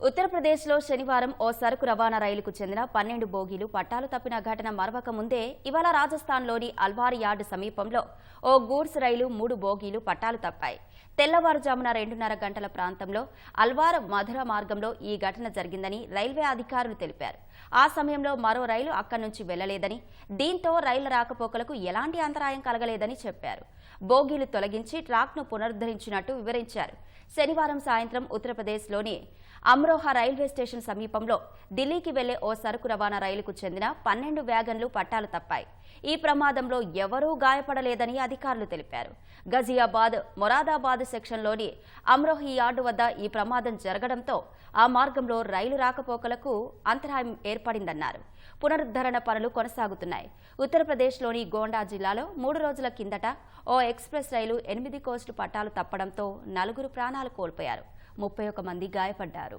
ఉత్తరప్రదేశ్లో శనివారం ఓ సరుకు రవాణా రైలుకు చెందిన పన్నెండు బోగీలు పట్టాలు తప్పిన ఘటన మరవక ముందే ఇవాళ రాజస్థాన్లోని అల్వార్ యార్డ్ సమీపంలో ఓ గూడ్స్ రైలు మూడు బోగీలు పట్టాలు తప్పాయి. తెల్లవారుజామున రెండున్నర గంటల ప్రాంతంలో అల్వార్ మధుర మార్గంలో ఈ ఘటన జరిగిందని రైల్వే అధికారులు తెలిపారు. ఆ సమయంలో మరో రైలు అక్కడి నుంచి వెళ్ళలేదని దీంతో రైళ్ళ రాకపోకలకు ఎలాంటి అంతరాయం కలగలేదని చెప్పారు. బోగీలు తొలగించి ట్రాక్ను పునరుద్ధరించినట్టు వివరించారు. శనివారం సాయంత్రం ఉత్తరప్రదేశ్లోని అమ్రోహా రైల్వే స్టేషన్ సమీపంలో ఢిల్లీకి వెళ్ళే ఓ సరుకు రవాణా రైలుకు చెందిన పన్నెండు వ్యాగన్లు పట్టాలు తప్పాయి. ఈ ప్రమాదంలో ఎవరూ గాయపడలేదని అధికారులు తెలిపారు. గజియాబాద్ మొరాదాబాద్ సెక్షన్లోని అమ్రోహి యార్డు వద్ద ఈ ప్రమాదం జరగడంతో ఆ మార్గంలో రైలు రాకపోకలకు అంతరాయం ఏర్పడిందన్నారు. పునరుద్ధరణ పనులు కొనసాగుతున్నాయి. ఉత్తరప్రదేశ్లోని గోండా జిల్లాలో మూడు రోజుల కిందట ఓ ఎక్స్ప్రెస్ రైలు ఎనిమిది కోస్టు పట్టాలు తప్పడంతో నలుగురు ప్రాణాలు కోల్పోయారు. ముప్పై ఒక మంది గాయపడ్డారు.